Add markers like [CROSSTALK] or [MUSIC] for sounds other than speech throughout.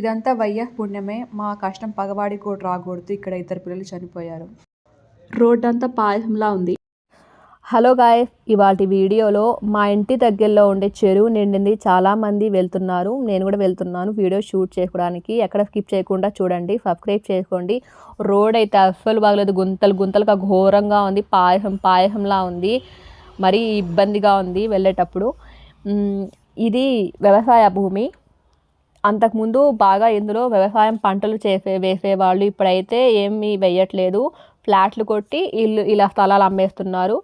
ఇదంతా వయ్య పుణ్యమే. మా కష్టం పగవాడికి కూడా రాకూడదు. ఇక్కడ ఇద్దరు పిల్లలు చనిపోయారు. రోడ్ అంతా పాయసంలా ఉంది. హలో గాయ్ ఇవాటి వీడియోలో మా ఇంటి దగ్గరలో ఉండే చెరువు నిండింది. చాలామంది వెళ్తున్నారు. నేను కూడా వెళ్తున్నాను వీడియో షూట్ చేసుకోవడానికి ఎక్కడ స్కిప్ చేయకుండా చూడండి సబ్స్క్రైబ్ చేసుకోండి. రోడ్ అయితే అస్సలు బాగలేదు. గుంతలు గుంతలుగా ఘోరంగా ఉంది. పాయసం పాయసంలా ఉంది. మరీ ఇబ్బందిగా ఉంది వెళ్ళేటప్పుడు. ఇది వ్యవసాయ భూమి. అంతకుముందు బాగా ఇందులో వ్యవసాయం పంటలు చేసే వేసేవాళ్ళు ఇప్పుడైతే ఏమీ వేయట్లేదు. ఫ్లాట్లు కొట్టి ఇల్లు ఇలా స్థలాలు అమ్మేస్తున్నారు.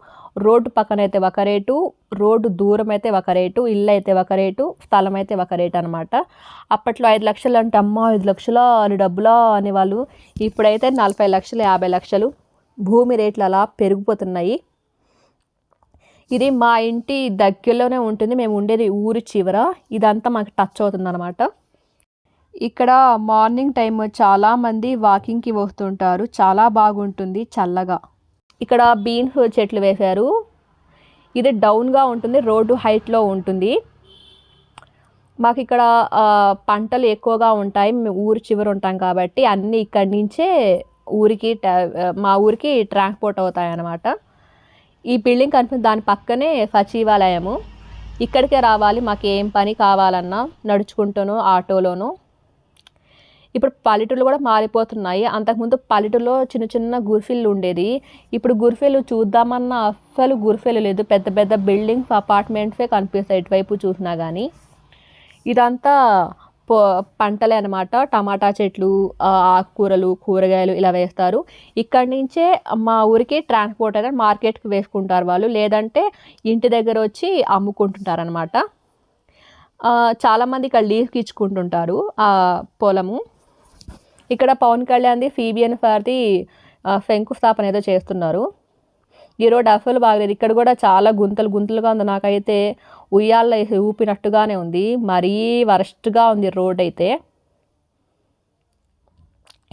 రోడ్డు పక్కన అయితే ఒక రేటు రోడ్డు దూరం అయితే ఒక రేటు ఇల్లు అయితే ఒక రేటు స్థలం అయితే ఒక రేటు అనమాట అప్పట్లో ఐదు లక్షలు అంటే అమ్మ ఐదు లక్షల అని డబ్బులా అనేవాళ్ళు. ఇప్పుడైతే నలభై లక్షలు యాభై లక్షలు. భూమి రేట్లు అలా పెరిగిపోతున్నాయి. ఇది మా ఇంటి దగ్గరలోనే ఉంటుంది. మేము ఉండేది ఊరి చివర. ఇదంతా మాకు టచ్ అవుతుంది అనమాట ఇక్కడ మార్నింగ్ టైం చాలామంది వాకింగ్కి వస్తుంటారు. చాలా బాగుంటుంది చల్లగా. ఇక్కడ బీన్స్ చెట్లు వేశారు. ఇది డౌన్గా ఉంటుంది రోడ్డు హైట్లో ఉంటుంది. మాకు ఇక్కడ పంటలు ఎక్కువగా ఉంటాయి. మేము ఊరు చివరి ఉంటాం కాబట్టి అన్నీ ఇక్కడి నుంచే ఊరికి ట్రా- మా ఊరికి ట్రాన్స్పోర్ట్ అవుతాయి అన్నమాట ఈ బిల్డింగ్ కనిపిస్తుంది దాని పక్కనే సచివాలయము. ఇక్కడికే రావాలి మాకు ఏం పని కావాలన్నా నడుచుకుంటూనో ఆటోలోనో. ఇప్పుడు పల్లెటూళ్ళు కూడా మారిపోతున్నాయి. అంతకుముందు పల్లెటూరులో చిన్న చిన్న గుర్ఫిల్లు ఉండేది. ఇప్పుడు గుర్ఫీలు చూద్దామన్న అస్సలు గుర్ఫీలు లేదు. పెద్ద పెద్ద బిల్డింగ్స్ అపార్ట్మెంట్సే కనిపిస్తాయి ఇటువైపు చూసినా కానీ ఇదంతా పో పంటలే అనమాట టమాటా చెట్లు ఆకుకూరలు కూరగాయలు ఇలా వేస్తారు. ఇక్కడి నుంచే మా ఊరికి ట్రాన్స్పోర్ట్ అయితే మార్కెట్కి వేసుకుంటారు వాళ్ళు. లేదంటే ఇంటి దగ్గర వచ్చి అమ్ముకుంటుంటారు అనమాట చాలామంది ఇక్కడ లీజ్కి ఇచ్చుకుంటుంటారు ఆ పొలము. ఇక్కడ పవన్ కళ్యాణ్ది ఫీబియన్ ఫార్ది శంకుస్థాపన ఏదో చేస్తున్నారు. ఈ రోడ్ అసలు బాగలేదు. ఇక్కడ కూడా చాలా గుంతలు గుంతలుగా ఉంది. నాకైతే ఉయ్యాల ఊపినట్టుగానే ఉంది. మరీ వరస్ట్గా ఉంది రోడ్ అయితే.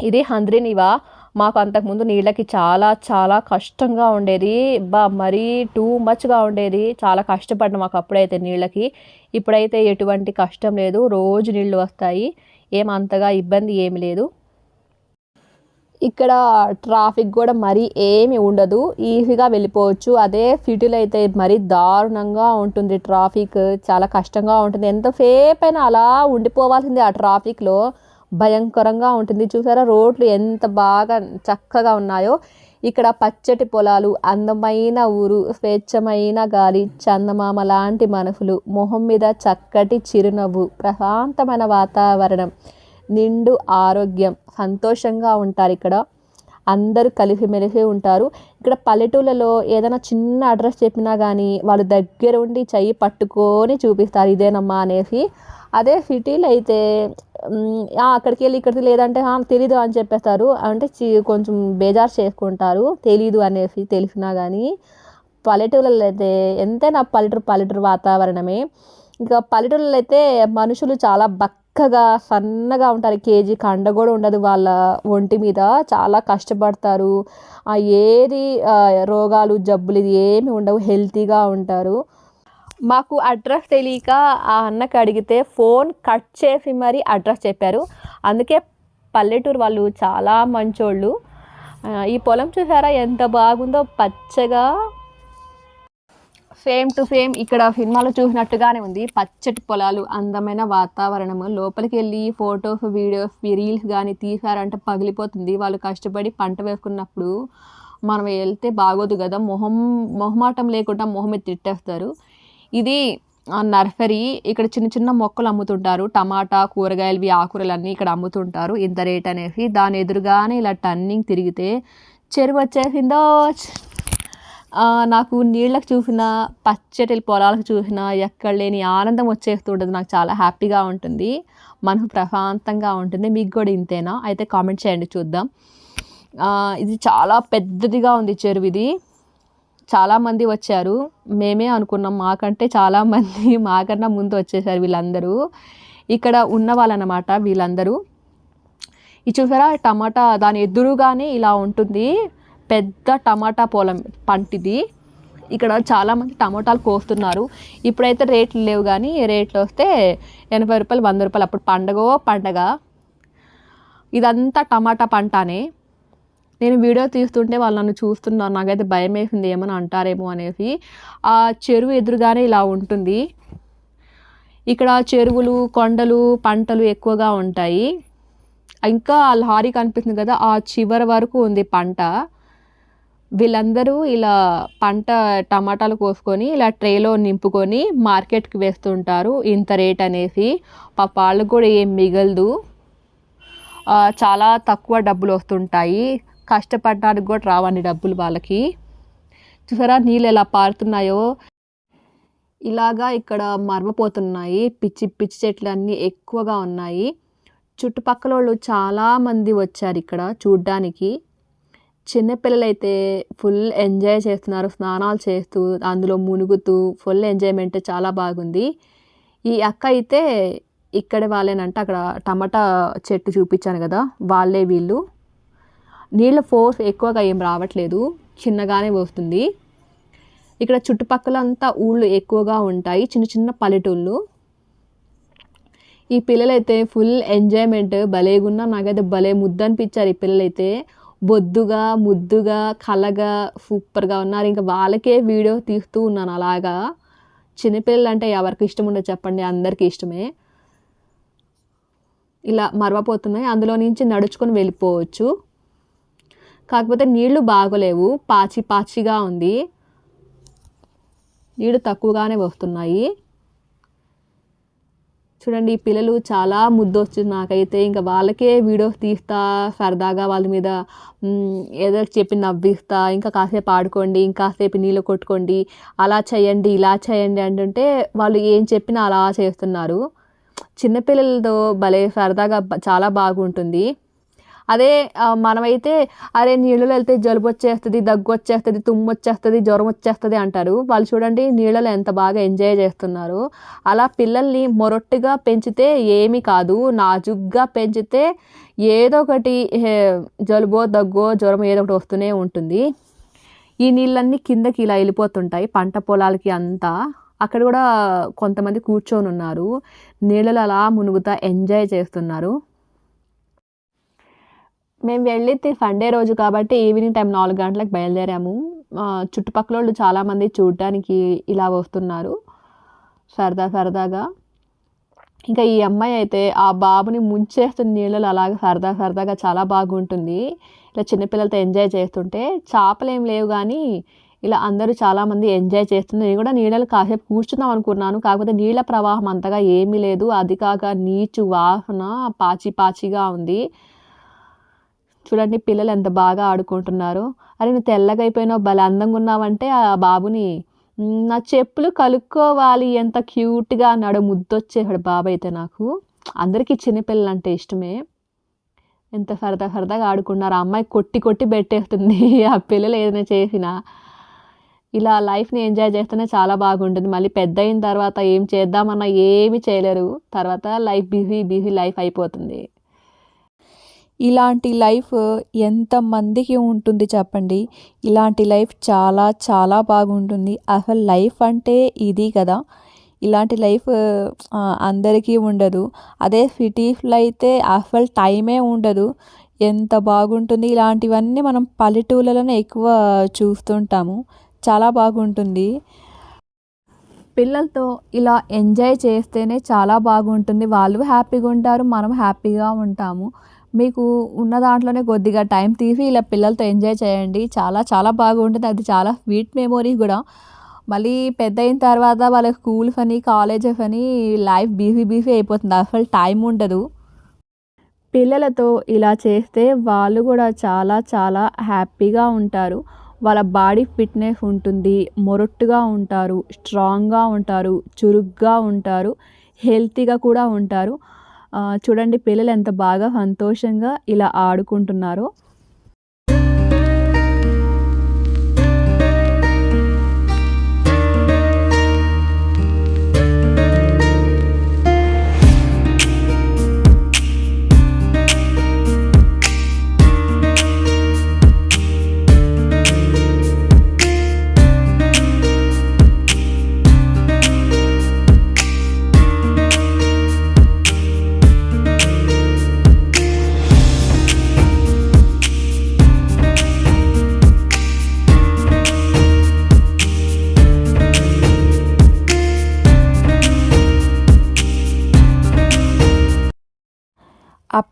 ఇది హంద్రినివా మాకు అంతకుముందు నీళ్ళకి చాలా చాలా కష్టంగా ఉండేది. బా మరీ టూ మచ్గా ఉండేది. చాలా కష్టపడ్డాం మాకు అప్పుడైతే నీళ్ళకి. ఇప్పుడైతే ఎటువంటి కష్టం లేదు. రోజు నీళ్ళు వస్తాయి. ఏమంతగా అంతగా ఇబ్బంది ఏమి లేదు. ఇక్కడ ట్రాఫిక్ కూడా మరీ ఏమి ఉండదు. ఈజీగా వెళ్ళిపోవచ్చు. అదే సిటీలో అయితే మరీ దారుణంగా ఉంటుంది ట్రాఫిక్. చాలా కష్టంగా ఉంటుంది. ఎంతసేపు అయినా అలా ఉండిపోవాల్సిందే ఆ ట్రాఫిక్లో. భయంకరంగా ఉంటుంది. చూసారా రోడ్లు ఎంత బాగా చక్కగా ఉన్నాయో. ఇక్కడ పచ్చటి పొలాలు అందమైన ఊరు స్వేచ్ఛమైన గాలి చందమామ లాంటి మనసులు మొహం మీద చక్కటి చిరునవ్వు ప్రశాంతమైన వాతావరణం. నిండు ఆరోగ్యం. సంతోషంగా ఉంటారు ఇక్కడ. అందరూ కలిసిమెలిసి ఉంటారు. ఇక్కడ పల్లెటూళ్ళలో ఏదైనా చిన్న అడ్రస్ చెప్పినా కానీ వాళ్ళు దగ్గర ఉండి చెయ్యి పట్టుకొని చూపిస్తారు ఇదేనమ్మా అనేసి. అదే సిటీలో అయితే అక్కడికి వెళ్ళి ఇక్కడికి లేదంటే తెలీదు అని చెప్పేస్తారు. అంటే చి- కొంచెం బేజారు చేసుకుంటారు. తెలీదు అనేసి తెలిసినా కానీ పల్లెటూళ్ళలో అయితే ఎంతైనా పల్లెటూరు పల్లెటూరు వాతావరణమే. ఇంకా పల్లెటూళ్ళలో అయితే మనుషులు చాలా చక్కగా సన్నగా ఉంటారు. కేజీ కండ కూడా ఉండదు వాళ్ళ ఒంటి మీద. చాలా కష్టపడతారు. ఆ ఏది రోగాలు జబ్బులు ఇది ఏమి ఉండవు. హెల్తీగా ఉంటారు. మాకు అడ్రస్ తెలియక ఆ అన్నకి అడిగితే ఫోన్ కట్ చేసి మరీ అడ్రస్ చెప్పారు. అందుకే పల్లెటూరు వాళ్ళు చాలా మంచోళ్ళు. ఈ పొలం చూసారా ఎంత బాగుందో? పచ్చగా సేమ్ టు సేమ్ ఇక్కడ సినిమాలో చూసినట్టుగానే ఉంది. పచ్చటి పొలాలు అందమైన వాతావరణము లోపలికి వెళ్ళి ఫొటోస్ వీడియోస్ రీల్స్ కానీ తీసారంటే పగిలిపోతుంది. వాళ్ళు కష్టపడి పంట వేసుకున్నప్పుడు మనం వెళ్తే బాగోదు కదా. మొహం మొహమాటం లేకుండా మొహం తిట్టేస్తారు. ఇది ఆ, నర్సరీ ఇక్కడ చిన్న చిన్న మొక్కలు అమ్ముతుంటారు. టమాటా కూరగాయలు ఆకుకూరలు అన్నీ ఇక్కడ అమ్ముతుంటారు. ఇంత రేట్ అనేసి దాని ఎదురుగానే ఇలా టర్నింగ్ తిరిగితే చెరువు వచ్చేసిందో నాకు నీళ్ళకు చూసిన పచ్చటి పొలాలకు చూసిన ఎక్కడ లేని ఆనందం వచ్చేస్తుంటుంది నాకు చాలా హ్యాపీగా ఉంటుంది. మనసు ప్రశాంతంగా ఉంటుంది. మీకు కూడా ఇంతేనా? అయితే కామెంట్ చేయండి చూద్దాం. ఇది చాలా పెద్దదిగా ఉంది చెరువు ఇది. చాలామంది వచ్చారు. మేమే అనుకున్నాం. మాకంటే చాలామంది [LAUGHS] మాకన్నా ముందు వచ్చేసారు వీళ్ళందరూ. ఇక్కడ ఉన్న వాళ్ళనమాట వీళ్ళందరూ. ఇది చూసారా? టమాటా దాని ఎదురుగానే ఇలా ఉంటుంది. పెద్ద టమాటా పొలం పంటిది. ఇక్కడ చాలామంది టమోటాలు కోస్తున్నారు. ఇప్పుడైతే రేట్లు లేవు కానీ రేట్లు వస్తే ఎనభై రూపాయలు వంద రూపాయలు అప్పుడు పండగో పండగ. ఇదంతా టమాటా పంటనే. నేను వీడియో తీస్తుంటే వాళ్ళు నన్ను చూస్తున్నారు. నాకైతే భయం వేసింది ఏమని అంటారేమో అనేసి. ఆ చెరువు ఎదురుగానే ఇలా ఉంటుంది. ఇక్కడ చెరువులు కొండలు పంటలు ఎక్కువగా ఉంటాయి. ఇంకా ఆ లారీ కనిపిస్తుంది కదా ఆ చివరి వరకు ఉంది పంట. వీళ్ళందరూ ఇలా పంట టమాటాలు కోసుకొని ఇలా ట్రేలో నింపుకొని మార్కెట్కి వేస్తుంటారు ఇంత రేట్ అనేసి. పాప వాళ్ళకు కూడా ఏం మిగలదు. చాలా తక్కువ డబ్బులు వస్తుంటాయి. కష్టపడడానికి కూడా రావని డబ్బులు వాళ్ళకి. చూసారా నీళ్ళు ఎలా పారుతున్నాయో? ఇలాగా ఇక్కడ మర్మపోతున్నాయి పిచ్చి పిచ్చి చెట్లు అన్నీ ఎక్కువగా ఉన్నాయి. చుట్టుపక్కల వాళ్ళు చాలామంది వచ్చారు ఇక్కడ చూడ్డానికి. చిన్నపిల్లలైతే ఫుల్ ఎంజాయ్ చేస్తున్నారు స్నానాలు చేస్తూ అందులో మునుగుతూ ఫుల్ ఎంజాయ్మెంట్ చాలా బాగుంది. ఈ అక్క అయితే ఇక్కడ వాళ్ళేనంటే అక్కడ టమాటా చెట్టు చూపించాను కదా వాళ్ళే వీళ్ళు. నీళ్ళ ఫోర్స్ ఎక్కువగా ఏం రావట్లేదు చిన్నగానే వస్తుంది. ఇక్కడ చుట్టుపక్కల అంతా ఊళ్ళు ఎక్కువగా ఉంటాయి చిన్న చిన్న పల్లెటూళ్ళు. ఈ పిల్లలైతే ఫుల్ ఎంజాయ్మెంట్ భలేగున్నా నాకైతే భలే ముద్దు అనిపించారు ఈ పిల్లలైతే. బొద్దుగా ముద్దుగా కలగా సూపర్గా ఉన్నారు. ఇంకా వాళ్ళకే వీడియో తీస్తూ ఉన్నాను. అలాగా? చిన్నపిల్లలు అంటే ఎవరికి ఇష్టం ఉండదు చెప్పండి. అందరికీ ఇష్టమే. ఇలా మరవపోతున్నాయి అందులో నుంచి నడుచుకొని వెళ్ళిపోవచ్చు. కాకపోతే నీళ్ళు బాగోలేవు. పాచి పాచిగా ఉంది. నీళ్ళు తక్కువగానే వస్తున్నాయి. చూడండి ఈ పిల్లలు చాలా ముద్దు వచ్చింది నాకైతే. ఇంకా వాళ్ళకే వీడియోస్ తీస్తా సరదాగా వాళ్ళ మీద ఏదో చెప్పి నవ్విస్తా ఇంకా కాసేపు ఆడుకోండి ఇంకాసేపు నీళ్ళు కొట్టుకోండి అలా చేయండి ఇలా చేయండి అంటుంటే వాళ్ళు ఏం చెప్పినా అలా చేస్తున్నారు. చిన్నపిల్లలతో భలే సరదాగా చాలా బాగుంటుంది. అదే మనమైతే అరే నీళ్ళలో వెళ్తే జలుబు వచ్చేస్తుంది దగ్గు వచ్చేస్తుంది తుమ్ము వచ్చేస్తుంది జ్వరం వచ్చేస్తుంది అంటారు. వాళ్ళు చూడండి నీళ్ళలో ఎంత బాగా ఎంజాయ్ చేస్తున్నారు. అలా పిల్లల్ని మొరొట్టుగా పెంచితే ఏమీ కాదు. నాజుగ్గా పెంచితే ఏదో ఒకటి హే, జలుబో దగ్గో జ్వరం ఏదో ఒకటి వస్తూనే ఉంటుంది. ఈ నీళ్ళన్నీ కిందకి ఇలా వెళ్ళిపోతుంటాయి పంట పొలాలకి అంతా. అక్కడ కూడా కొంతమంది కూర్చొని ఉన్నారు నీళ్ళలో అలా మునుగుతా ఎంజాయ్ చేస్తున్నారు. మేము వెళ్ళింది సండే రోజు కాబట్టి ఈవినింగ్ టైం నాలుగు గంటలకు బయలుదేరాము. చుట్టుపక్కల వాళ్ళు చాలామంది చూడటానికి ఇలా వస్తున్నారు. సరదా సరదాగా. ఇంకా ఈ అమ్మాయి అయితే ఆ బాబుని ముంచేస్తున్న నీళ్ళలో అలాగ సరదా సరదాగా చాలా బాగుంటుంది. ఇలా చిన్నపిల్లలతో ఎంజాయ్ చేస్తుంటే చేపలు ఏం లేవు కానీ ఇలా అందరూ చాలామంది ఎంజాయ్ చేస్తున్నారు. నేను కూడా నీళ్ళలో కాసేపు కూర్చుందాం అనుకున్నాను. కాకపోతే నీళ్ళ ప్రవాహం అంతగా ఏమీ లేదు. అది కాక నీచు వాసన పాచి పాచిగా ఉంది. చూడండి పిల్లలు ఎంత బాగా ఆడుకుంటున్నారు. అరే నువ్వు తెల్లగా అయిపోయినావు భలే అందంగా ఉన్నావంటే ఆ బాబుని. నా చెప్పులు కలుక్కోవాలి ఎంత క్యూట్గా అన్నాడు ముద్దొచ్చేసాడు బాబు అయితే నాకు. అందరికీ చిన్నపిల్లలు అంటే ఇష్టమే. ఎంత సరదా సరదాగా ఆడుకున్నారు ఆ అమ్మాయి కొట్టి కొట్టి పెట్టేస్తుంది. ఆ పిల్లలు ఏదైనా చేసినా. ఇలా లైఫ్ని ఎంజాయ్ చేస్తేనే చాలా బాగుంటుంది. మళ్ళీ పెద్ద అయిన తర్వాత ఏం చేద్దామన్నా ఏమీ చేయలేరు. తర్వాత లైఫ్ బిజీ బిజీ లైఫ్ అయిపోతుంది. ఇలాంటి లైఫ్ ఎంతమందికి ఉంటుంది చెప్పండి? ఇలాంటి లైఫ్ చాలా చాలా బాగుంటుంది. అసలు లైఫ్ అంటే ఇది కదా. ఇలాంటి లైఫ్ అందరికీ ఉండదు. అదే సిటీస్లో అయితే అసలు టైమే ఉండదు. ఎంత బాగుంటుంది ఇలాంటివన్నీ మనం పల్లెటూళ్ళలోనే ఎక్కువ చూస్తుంటాము. చాలా బాగుంటుంది. పిల్లలతో ఇలా ఎంజాయ్ చేస్తేనే చాలా బాగుంటుంది. వాళ్ళు హ్యాపీగా ఉంటారు మనం హ్యాపీగా ఉంటాము. మీకు ఉన్న దాంట్లోనే కొద్దిగా టైం తీసి ఇలా పిల్లలతో ఎంజాయ్ చేయండి. చాలా చాలా బాగుంటుంది. అది చాలా స్వీట్ మెమొరీ కూడా. మళ్ళీ పెద్ద అయిన తర్వాత వాళ్ళ స్కూల్స్ అని కాలేజెస్ అని లైఫ్ బీఫీ బీఫీ అయిపోతుంది. అసలు టైం ఉండదు. పిల్లలతో ఇలా చేస్తే వాళ్ళు కూడా చాలా చాలా హ్యాపీగా ఉంటారు. వాళ్ళ బాడీ ఫిట్నెస్ ఉంటుంది. మొరట్టుగా ఉంటారు. స్ట్రాంగ్గా ఉంటారు. చురుగ్గా ఉంటారు. హెల్తీగా కూడా ఉంటారు. చూడండి పిల్లలు ఎంత బాగా సంతోషంగా ఇలా ఆడుకుంటున్నారో.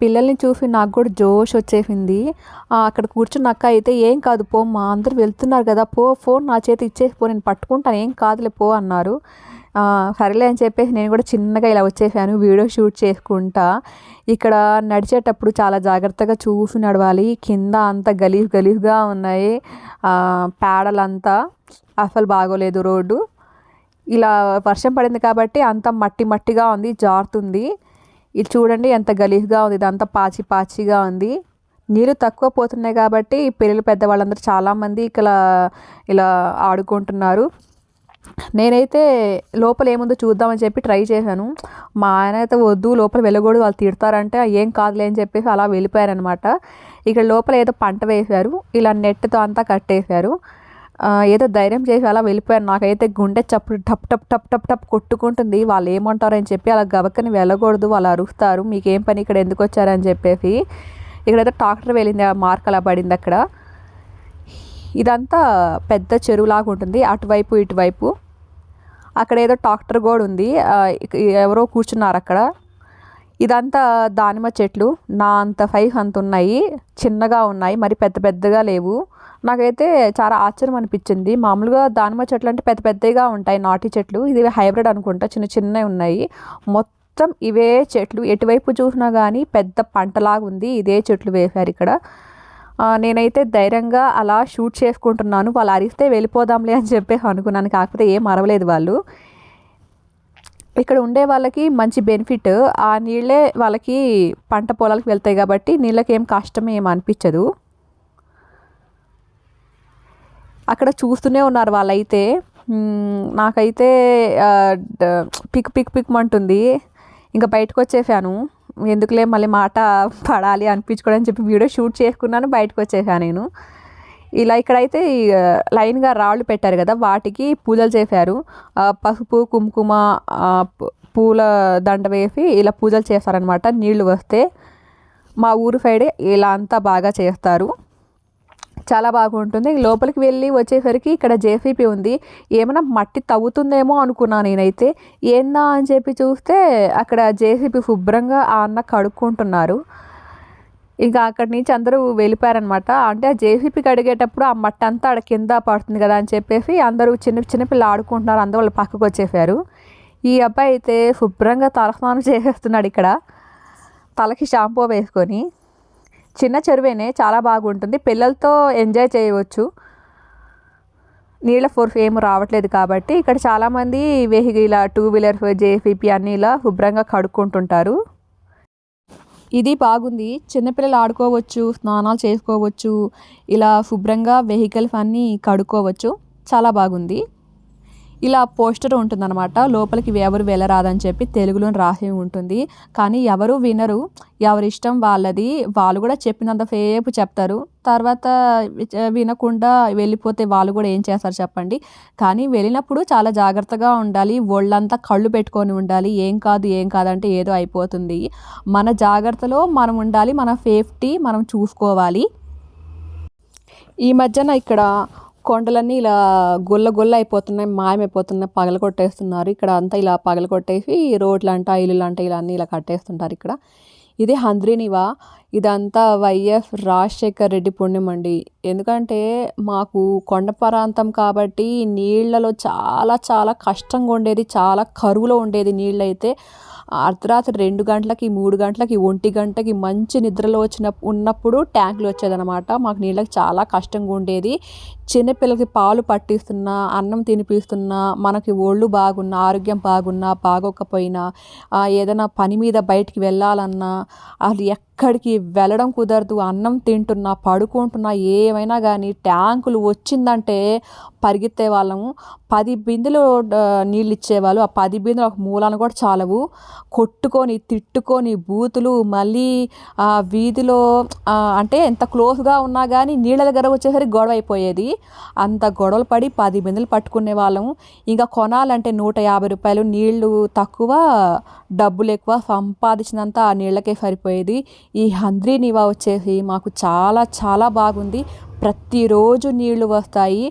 పిల్లల్ని చూసి నాకు కూడా జోష్ వచ్చేసింది. అక్కడ కూర్చున్న అక్క అయితే ఏం కాదు పో మా అందరూ వెళ్తున్నారు కదా పో ఫోన్ నా చేతి ఇచ్చేసి పో నేను పట్టుకుంటాను ఏం కాదులే పో అన్నారు. సరేలే అని చెప్పేసి నేను కూడా చిన్నగా ఇలా వచ్చేసాను వీడియో షూట్ చేసుకుంటా. ఇక్కడ నడిచేటప్పుడు చాలా జాగ్రత్తగా చూసి నడవాలి కింద అంతా గలీఫ్ గలీఫ్గా ఉన్నాయి. పేడలంతా అసలు బాగోలేదు రోడ్డు. ఇలా వర్షం పడింది కాబట్టి అంత మట్టి మట్టిగా ఉంది జారుతుంది. ఇది చూడండి ఎంత గలీజ్గా ఉంది. ఇదంతా పాచి పాచిగా ఉంది. నీళ్ళు తక్కువ పోతున్నాయి కాబట్టి పిల్లలు పెద్దవాళ్ళందరూ చాలామంది ఇక్కడ ఇలా ఆడుకుంటున్నారు. నేనైతే లోపల ఏముందో చూద్దామని చెప్పి ట్రై చేశాను. మా ఆయన అయితే వద్దు లోపల వెళ్ళకూడదు వాళ్ళు తిడతారంటే ఏం కాదులే అని చెప్పేసి అలా వెళ్ళిపోయారనమాట ఇక్కడ లోపల ఏదో పంట వేశారు ఇలా నెట్తో అంతా కట్టేశారు. ఏదో ధైర్యం చేసి అలా వెళ్ళిపోయారు. నాకైతే గుండె చప్పుడు టప్ టప్ టప్ టప్ టప్ కొట్టుకుంటుంది. వాళ్ళు ఏమంటారు అని చెప్పి అలా గబక్కని వెళ్ళకూడదు. వాళ్ళు అరుస్తారు. మీకేం పని? ఇక్కడ ఎందుకు వచ్చారని చెప్పేసి ఇక్కడైతే ట్రాక్టర్ వెళ్ళింది. ఆ మార్క్ అలా పడింది అక్కడ. ఇదంతా పెద్ద చెరువులాగా ఉంటుంది. అటువైపు ఇటువైపు. అక్కడ ఏదో ట్రాక్టర్ కూడా ఉంది. ఎవరో కూర్చున్నారు అక్కడ. ఇదంతా దానిమ్మ చెట్లు. నా అంత ఫైవ్ అంత ఉన్నాయి. చిన్నగా ఉన్నాయి. మరి పెద్ద పెద్దగా లేవు. నాకైతే చాలా ఆశ్చర్యం అనిపించింది. మామూలుగా దానిమ్మ చెట్లు అంటే పెద్ద పెద్దగా ఉంటాయి నాటి చెట్లు. ఇది హైబ్రిడ్ అనుకుంటా. చిన్న చిన్నవి ఉన్నాయి. మొత్తం ఇవే చెట్లు. ఎటువైపు చూసినా కానీ పెద్ద పంటలాగా ఉంది. ఇదే చెట్లు వేశారు ఇక్కడ. నేనైతే ధైర్యంగా అలా షూట్ చేసుకుంటున్నాను. వాళ్ళు అరిస్తే వెళ్ళిపోదాంలే అని చెప్పేసి అనుకున్నాను. కాకపోతే ఏం అరవలేదు వాళ్ళు. ఇక్కడ ఉండే వాళ్ళకి మంచి బెనిఫిట్. ఆ నీళ్ళే వాళ్ళకి పంట పొలాలకు వెళ్తాయి కాబట్టి నీళ్ళకి ఏం కష్టం ఏం అనిపించదు. అక్కడ చూస్తూనే ఉన్నారు వాళ్ళైతే. నాకైతే పిక్ పిక్ పిక్ అంటుంది ఇంకా బయటకు వచ్చేసాను ఎందుకులే మళ్ళీ మాట పడాలి అనిపించుకోవడం చెప్పి వీడియో షూట్ చేసుకున్నాను బయటకు వచ్చేసాను నేను. ఇలా ఇక్కడైతే లైన్గా రాళ్ళు పెట్టారు కదా వాటికి పూజలు చేశారు. పసుపు కుంకుమ పూల దండ వేసి ఇలా పూజలు చేస్తారనమాట నీళ్ళు వస్తే. మా ఊరు సైడే ఇలా అంతా బాగా చేస్తారు. చాలా బాగుంటుంది. లోపలికి వెళ్ళి వచ్చేసరికి ఇక్కడ జేసీపీ ఉంది. ఏమైనా మట్టి తవ్వుతుందేమో అనుకున్నాను నేనైతే. ఏందా అని చెప్పి చూస్తే అక్కడ జేసీపీ శుభ్రంగా ఆ అన్న కడుక్కుంటున్నారు. ఇంకా అక్కడి నుంచి అందరూ వెళ్ళిపోయారనమాట అంటే ఆ జేసీపీ కడిగేటప్పుడు ఆ మట్టి అంతా అక్కడ కింద పడుతుంది కదా అని చెప్పేసి అందరూ చిన్న చిన్నపిల్లలు ఆడుకుంటున్నారు. అందరూ వాళ్ళు పక్కకు వచ్చేసారు. ఈ అబ్బాయి అయితే శుభ్రంగా తలస్నానం చేసేస్తున్నాడు ఇక్కడ. తలకి షాంపూ వేసుకొని. చిన్న చెరువేనే చాలా బాగుంటుంది. పిల్లలతో ఎంజాయ్ చేయవచ్చు. నీళ్ళ ఫోర్స్ ఏం రావట్లేదు కాబట్టి ఇక్కడ చాలామంది వెహికల్ ఇలా టూ వీలర్ జేసీపీ అన్నీ ఇలా శుభ్రంగా కడుక్కుంటుంటారు. ఇది బాగుంది. చిన్నపిల్లలు ఆడుకోవచ్చు స్నానాలు చేసుకోవచ్చు ఇలా శుభ్రంగా వెహికల్స్ అన్నీ కడుక్కోవచ్చు. చాలా బాగుంది. ఇలా పోస్టర్ ఉంటుందన్నమాట. లోపలికి ఎవరు వెళ్ళరాదని చెప్పి తెలుగులో రాసి ఉంటుంది. కానీ ఎవరు వినరు. ఎవరి ఇష్టం వాళ్ళది. వాళ్ళు కూడా చెప్పినంత సేపు చెప్తారు. తర్వాత వినకుండా వెళ్ళిపోతే వాళ్ళు కూడా ఏం చేస్తారు చెప్పండి. కానీ వెళ్ళినప్పుడు చాలా జాగ్రత్తగా ఉండాలి. ఒళ్ళంతా కళ్ళు పెట్టుకొని ఉండాలి. ఏం కాదు ఏం కాదంటే ఏదో అయిపోతుంది. మన జాగ్రత్తలో మనం ఉండాలి. మన సేఫ్టీ మనం చూసుకోవాలి. ఈ మధ్యన ఇక్కడ కొండలన్నీ ఇలా గొల్ల గొల్ల అయిపోతున్నాయి మాయమైపోతున్నాయి పగల కొట్టేస్తున్నారు. ఇక్కడ అంతా ఇలా పగల కొట్టేసి రోడ్లంట ఇల్లులంట ఇలా అన్నీ ఇలా కట్టేస్తుంటారు ఇక్కడ. ఇది హంద్రీనివా. ఇదంతా వైఎస్ రాజశేఖర్ రెడ్డి పుణ్యం అండి. ఎందుకంటే మాకు కొండ ప్రాంతం కాబట్టి నీళ్ళలో చాలా చాలా కష్టంగా ఉండేది చాలా కరువులో ఉండేది నీళ్ళైతే. అర్ధరాత్రి రెండు గంటలకి మూడు గంటలకి ఒంటి గంటకి మంచి నిద్రలో వచ్చిన ఉన్నప్పుడు ట్యాంకులు వచ్చేదనమాట మాకు నీళ్ళకి చాలా కష్టంగా ఉండేది. చిన్నపిల్లలకి పాలు పట్టిస్తున్నా అన్నం తినిపిస్తున్నా మనకి ఒళ్ళు బాగున్నా ఆరోగ్యం బాగున్నా బాగోకపోయినా ఏదైనా పని మీద బయటికి వెళ్ళాలన్నా అది ఎక్కడికి వెళ్ళడం కుదరదు అన్నం తింటున్నా పడుకుంటున్నా ఏమైనా కానీ ట్యాంకులు వచ్చిందంటే పరిగెత్తే వాళ్ళము పది బిందులు నీళ్ళు ఇచ్చేవాళ్ళు ఆ పది బిందులు ఒక మూలాన కూడా చాలవు. కొట్టుకొని తిట్టుకొని బూతులు మళ్ళీ ఆ వీధిలో అంటే ఎంత క్లోజ్గా ఉన్నా కానీ నీళ్ళ దగ్గర వచ్చేసరికి గొడవ అయిపోయేది. అంత గొడవలు పడి పది బిందులు పట్టుకునే వాళ్ళము ఇంకా కొనాలంటే నూట యాభై రూపాయలు నీళ్ళు తక్కువ డబ్బులు ఎక్కువ సంపాదించినంత ఆ నీళ్ళకే సరిపోయేది. ఈ హంద్రీ నివా వచ్చేసి మాకు చాలా చాలా బాగుంది. ప్రతిరోజు నీళ్ళు వస్తాయి.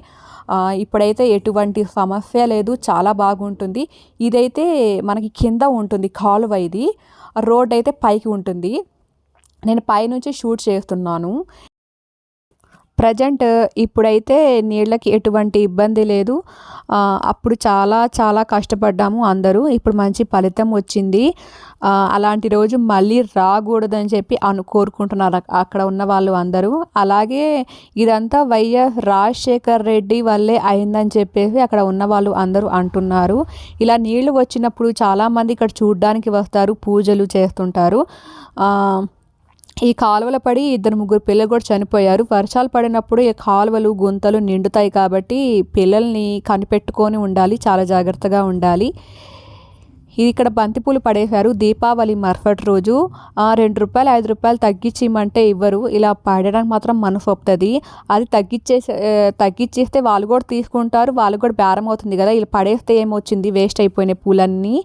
ఇప్పుడైతే ఎటువంటి సమస్య లేదు. చాలా బాగుంటుంది. ఇదైతే మనకి కింద ఉంటుంది కాలువ ఇది రోడ్ అయితే పైకి ఉంటుంది. నేను పైనుంచి షూట్ చేస్తున్నాను. ప్రజెంట్ ఇప్పుడైతే నీళ్ళకి ఎటువంటి ఇబ్బంది లేదు. అప్పుడు చాలా చాలా కష్టపడ్డాము అందరూ. ఇప్పుడు మంచి ఫలితం వచ్చింది. అలాంటి రోజు మళ్ళీ రాకూడదని చెప్పి అను కోరుకుంటున్నారు అక్కడ ఉన్న వాళ్ళు అందరూ. అలాగే ఇదంతా వైఎస్ రాజశేఖర్ రెడ్డి వల్లే అయిందని చెప్పేసి అక్కడ ఉన్న వాళ్ళు అందరూ అంటున్నారు. ఇలా నీళ్ళు వచ్చినప్పుడు చాలామంది ఇక్కడ చూడడానికి వస్తారు పూజలు చేస్తుంటారు. ఈ కాలువల పడి ఇద్దరు ముగ్గురు పిల్లలు కూడా చనిపోయారు. వర్షాలు పడినప్పుడు ఈ కాలువలు గుంతలు నిండుతాయి కాబట్టి పిల్లల్ని కనిపెట్టుకొని ఉండాలి చాలా జాగ్రత్తగా ఉండాలి. ఇది ఇక్కడ బంతిపూలు పడేశారు. దీపావళి మరుసటి రోజు రెండు రూపాయలు ఐదు రూపాయలు తగ్గించి ఇమ్మంటే ఇవ్వరు. ఇలా పడడానికి మాత్రం మనసు ఒప్పుతుంది. అది తగ్గించేసి తగ్గించేస్తే వాళ్ళు కూడా తీసుకుంటారు. వాళ్ళు కూడా బేరం అవుతుంది కదా. ఇలా పడేస్తే ఏమొచ్చింది? వేస్ట్ అయిపోయినాయి పూలన్నీ.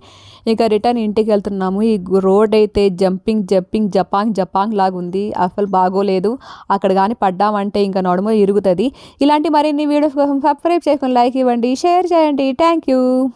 ఇంకా రిటర్న్ ఇంటికి వెళ్తున్నాము. ఈ రోడ్ అయితే జంపింగ్ జంపింగ్ జపాంగ్ జపాంగ్ లాగా ఉంది. అసలు బాగోలేదు. అక్కడ కానీ పడ్డామంటే ఇంకా నడుము ఇరుగుతుంది. ఇలాంటి మరిన్ని వీడియోస్ కోసం సబ్స్క్రైబ్ చేసుకుని లైక్ ఇవ్వండి. షేర్ చేయండి. Thank you.